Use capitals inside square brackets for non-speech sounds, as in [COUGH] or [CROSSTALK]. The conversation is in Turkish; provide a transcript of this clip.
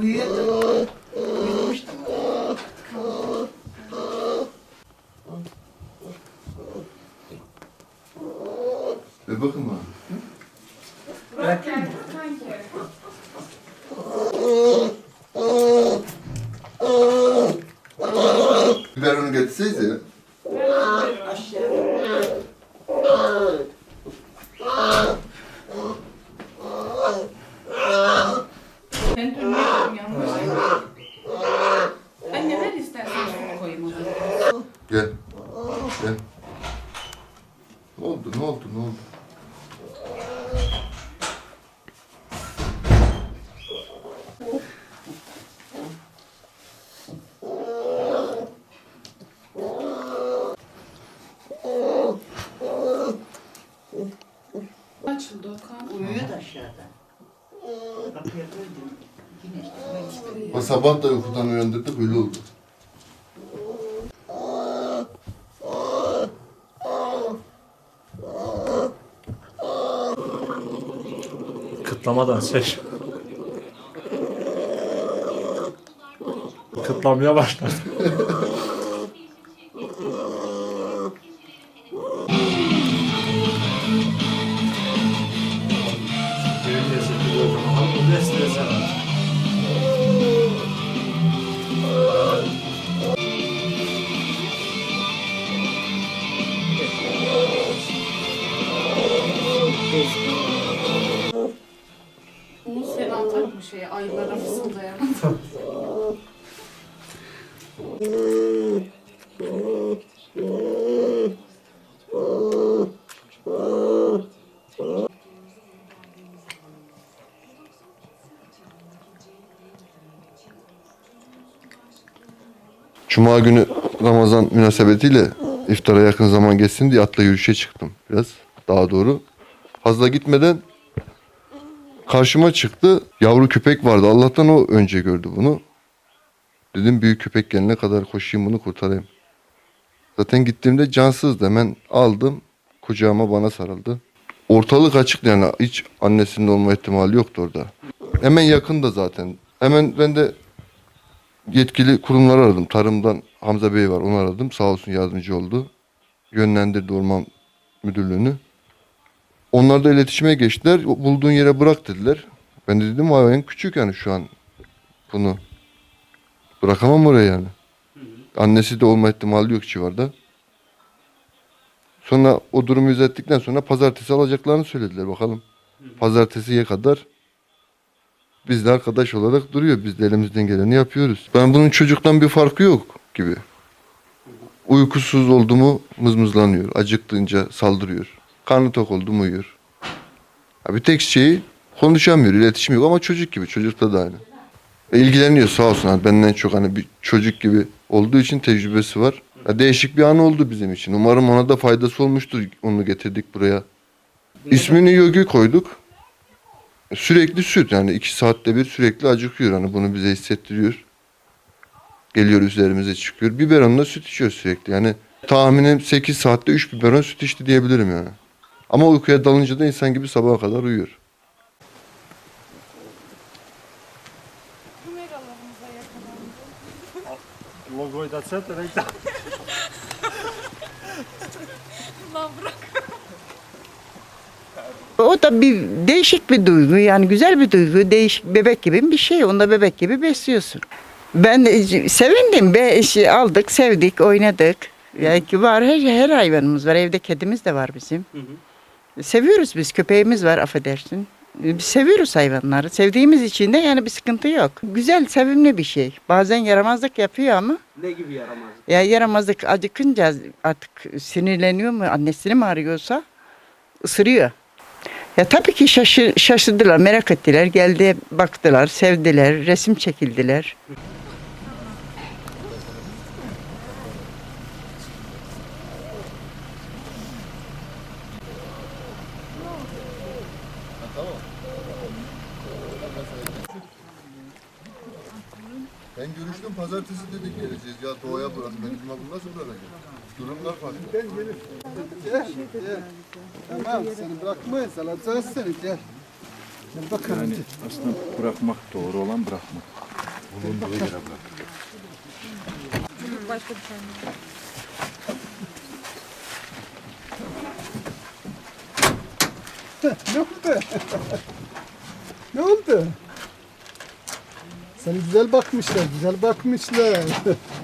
Uyuyordu. Uyumuştu. Ve bakın bana. Bırakayım mı? Biberonu getirsenize ya. Aşağı. Ben dönüyorum yalnız. Anne ver istersen su koyayım o zaman. Gel. Gel. Ne oldu? Ne oldu? Ne oldu? Açıldı Okan. Uyuyordu aşağıda. Kapıya koydum. Yine işte O sabah da uykudan uyandırdık öyle oldu. Kıtlamadan ses. Kıtlamaya başladı. Cuma günü Ramazan münasebetiyle iftara yakın zaman geçsin diye atla yürüyüşe çıktım biraz. Daha doğru. Fazla gitmeden karşıma çıktı. Yavru köpek vardı. Allah'tan o önce gördü bunu. Dedim büyük köpek gelene kadar koşayım bunu kurtarayım. Zaten gittiğimde cansızdı. Hemen aldım. Kucağıma bana sarıldı. Ortalık açık yani hiç annesinin olma ihtimali yoktu orada. Hemen yakında zaten. Hemen ben de yetkili kurumları aradım. Tarımdan Hamza Bey var onu aradım. Sağ olsun yardımcı oldu. Yönlendirdi orman müdürlüğünü. Onlar da iletişime geçtiler. Bulduğun yere bırak dediler. Ben de dedim hayvan küçük yani şu an bunu. Bırakamam oraya yani. Annesi de olma ihtimali yok civarda. Sonra o durumu izlettikten sonra pazartesi alacaklarını söylediler bakalım. Pazartesiye kadar biz de arkadaş olarak duruyor. Biz de elimizden geleni yapıyoruz. Ben bunun çocuktan bir farkı yok gibi. Uykusuz oldu mu mızmızlanıyor. Acıktığınca saldırıyor. Karnı tok oldu mu uyuyor. Bir tek şeyi konuşamıyor, iletişim yok ama çocuk gibi. Çocukta da aynı. İlgileniyor sağ olsun. Hani benden çok hani bir çocuk gibi olduğu için tecrübesi var. Ya, değişik bir an oldu bizim için. Umarım ona da faydası olmuştur. Onu getirdik buraya. İsmini Yogi koyduk. Sürekli süt yani iki saatte bir sürekli acıkıyor. Hani bunu bize hissettiriyor. Geliyor üzerimize çıkıyor. Biberonla süt içiyor sürekli. Yani tahminim 8 saatte 3 biberon süt içti diyebilirim yani. Ama uykuya dalınca da insan gibi sabaha kadar uyuyor. Logoyu da de reklam. Lan bırak. O da bir değişik bir duygu yani güzel bir duygu değişik bebek gibi bir şey onu da bebek gibi besliyorsun. Ben de sevindim be şey aldık sevdik oynadık. Yani ki var her, her hayvanımız var evde kedimiz de var bizim. Seviyoruz biz köpeğimiz var affedersin. Biz seviyoruz hayvanları. Sevdiğimiz için de yani bir sıkıntı yok. Güzel, sevimli bir şey. Bazen yaramazlık yapıyor ama Ne gibi yaramaz? ya yaramazlık acıkınca artık sinirleniyor mu, annesini mi arıyorsa ısırıyor. Ya tabii ki şaşı, şaşırdılar, merak ettiler. Geldi, baktılar, sevdiler, resim çekildiler. Ben görüştüm pazartesi dedik geleceğiz. Ya doğaya bırak. Ben cuma bunu nasıl bırakacağım? Durumlar farklı. Ben gelir. Gel, gel. Tamam seni bırakmayız. Alacağız seni gel. Gel bakalım. Yani aslında bırakmak doğru olan bırakmak. Bulunduğu yere bırak. Başka bir şey tane. ne oldu? [LAUGHS] ne oldu? Seni güzel bakmışlar, güzel bakmışlar. [LAUGHS]